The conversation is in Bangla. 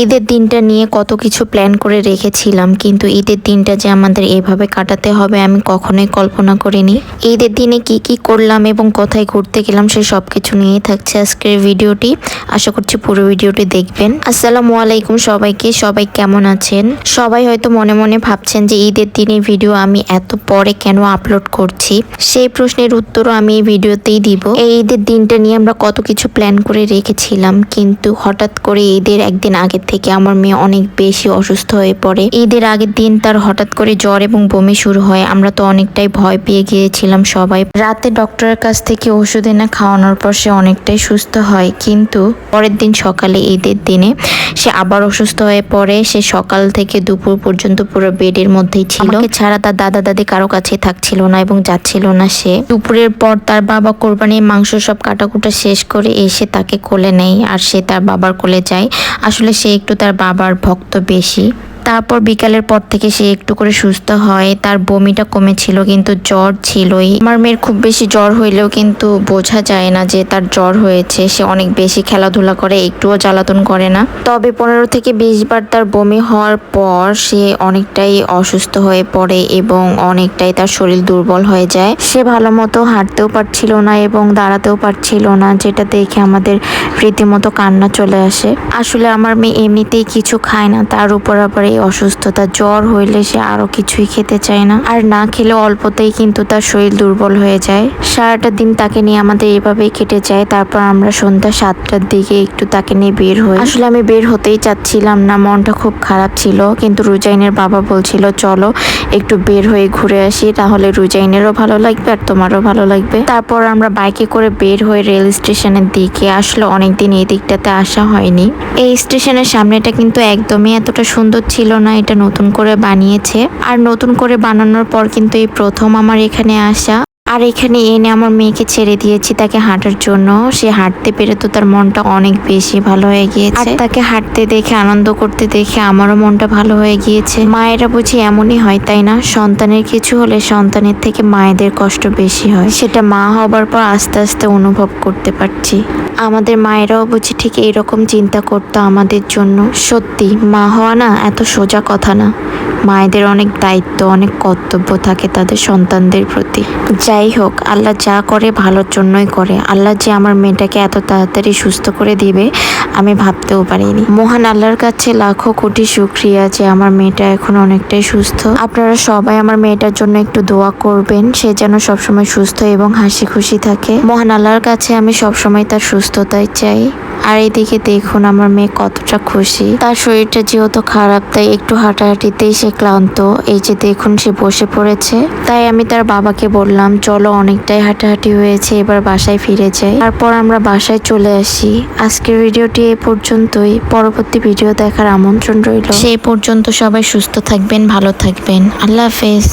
ঈদের দিনটা নিয়ে কত কিছু প্ল্যান করে রেখেছিলাম, কিন্তু ঈদের দিনটা যে আমাদের এভাবে কাটাতে হবে আমি কখনোই কল্পনা করিনি। ঈদের দিনে কি কি করলাম এবং কোথায় ঘুরতে গেলাম সে সব কিছু নিয়েই থাকছে আজকের ভিডিওটি। আশা করছি পুরো ভিডিওটি দেখবেন। আসসালামু আলাইকুম সবাইকে, সবাই কেমন আছেন? সবাই হয়তো মনে মনে ভাবছেন যে ঈদের দিনে ভিডিও আমি এত পরে কেন আপলোড করছি? সেই প্রশ্নের উত্তরও আমি এই ভিডিওতেই দিব। এই ঈদের দিনটা নিয়ে আমরা কত কিছু প্ল্যান করে রেখেছিলাম, কিন্তু হঠাৎ করে ঈদের একদিন আগে থেকে আমার মেয়ে অনেক বেশি অসুস্থ হয়ে পড়ে। ঈদের আগের দিন তার হঠাৎ করে জ্বর এবং বমি শুরু হয়। আমরা তো অনেকটাই ভয় পেয়ে গিয়েছিলাম সবাই। রাতে ডক্টরের কাছ থেকে ওষুধ এনে খাওয়ানোর পর সে অনেকটাই সুস্থ হয়। কিন্তু পরের দিন সকালে ঈদের দিনে সে আবার অসুস্থ হয়ে পড়ে। সে সকাল থেকে দুপুর পর্যন্ত পুরো বেডের মধ্যেই ছিল। ছাড়া তার দাদা দাদি কারও কাছে থাকছিল না এবং যাচ্ছিল না সে। দুপুরের পর তার বাবা কোরবানির মাংস সব কাটাকুটা শেষ করে এসে তাকে কোলে নেয় আর সে তার বাবার কোলে যায়। আসলে সে একটু তার বাবার ভক্ত বেশি। তারপর বিকালের পর থেকে সে একটু করে সুস্থ হয়। তার বমিটা কমেছিল, কিন্তু জ্বর ছিলই। আমার মেয়ের খুব বেশি জ্বর হইলেও কিন্তু বোঝা যায় না যে তার জ্বর হয়েছে। সে অনেক বেশি খেলাধুলা করে, একটুও জ্বালাতন করে না। তবে পনেরো থেকে বিশ বার তার বমি হওয়ার পর সে অনেকটাই অসুস্থ হয়ে পড়ে এবং অনেকটাই তার শরীর দুর্বল হয়ে যায়। সে ভালো মতো হাঁটতেও পারছিল না এবং দাঁড়াতেও পারছিল না, যেটা দেখে আমাদের রীতিমতো কান্না চলে আসে। আসলে আমার মেয়ে এমনিতেই কিছু খায় না, তার উপর আবার এই অসুস্থতা জ্বর হইলে সে আরও কিছুই খেতে চায় না। আর না খেলে অল্পতেই কিন্তু তার শরীর দুর্বল হয়ে যায়। সারাটা দিন তাকে নিয়ে আমাদের এভাবেই কেটে যায়। তারপর আমরা সন্ধ্যা সাতটার দিকে একটু তাকে নিয়ে বের হই। আসলে আমি বের হতেই চাচ্ছিলাম না, মনটা খুব খারাপ ছিল। কিন্তু রুজাইনের বাবা বলছিল, চলো একটু বের হয়ে ঘুরে আসি, তাহলে রুজাইনেরও ভালো লাগবে আর তোমারও ভালো লাগবে। তারপর আমরা বাইকে করে বের হয়ে রেল স্টেশনের দিকে। আসলে অনেকদিন এই দিকটাতে আসা হয়নি। এই স্টেশনের সামনেটা কিন্তু একদমই এতটা সুন্দর ছিল না, এটা নতুন করে বানিয়েছে। আর নতুন করে বানানোর পর কিন্তু এই প্রথম আমার এখানে আসা। আর এখানে এনে আমার মেয়েকে ছেড়ে দিয়েছি তাকে হাঁটার জন্য। সে হাঁটতে পেরে তো তার মনটা অনেক বেশি ভালো হয়ে গিয়েছে। আর তাকে হাঁটতে দেখে আনন্দ করতে দেখে আমারও মনটা ভালো হয়ে গিয়েছে। মায়েরা বুঝি এমনই হয় তাই না? সন্তানের কিছু হলে সন্তানের থেকে মায়েদের কষ্ট বেশি হয়। সেটা মা হবার পর আস্তে আস্তে অনুভব করতে পারছি। আমাদের মায়েরাও বুঝি ঠিক এইরকম চিন্তা করতো আমাদের জন্য। সত্যি মা হওয়া না এত সোজা কথা না। মায়েদের অনেক দায়িত্ব, অনেক কর্তব্য থাকে তাদের সন্তানদের প্রতি। যাই হোক, আল্লাহ যা করে ভালোর জন্যই করে। আল্লাহ যে আমার মেয়েটাকে এত তাড়াতাড়ি সুস্থ করে দিবে, আমি ভাবতেও পারিনি। মহান আল্লাহর কাছে লাখো কোটি শুক্রিয়া যে আমার মেয়েটা এখন অনেকটাই সুস্থ। আপনারা সবাই আমার মেয়েটার জন্য একটু দোয়া করবেন, সে যেন সবসময় সুস্থ এবং হাসি খুশি থাকে। মহান আল্লাহর কাছে আমি সবসময় তার সুস্থতাই চাই। আর এদিকে দেখুন আমার মেয়ে কতটা খুশি। তার শরীরটা যেহেতু খারাপ, তাই একটু হাঁটাহাঁটিতেই সে ক্লান্ত। এই যে দেখুন সে বসে পড়েছে। তাই আমি তার বাবাকে বললাম, চলো অনেকটাই হাঁটাহাঁটি হয়েছে, এবার বাসায় ফিরে যাই। তারপর আমরা বাসায় চলে আসি। আজকের ভিডিওটি এ পর্যন্তই। পরবর্তী ভিডিও দেখার আমন্ত্রণ রইল। সেই পর্যন্ত সবাই সুস্থ থাকবেন, ভালো থাকবেন। আল্লাহ হাফেজ।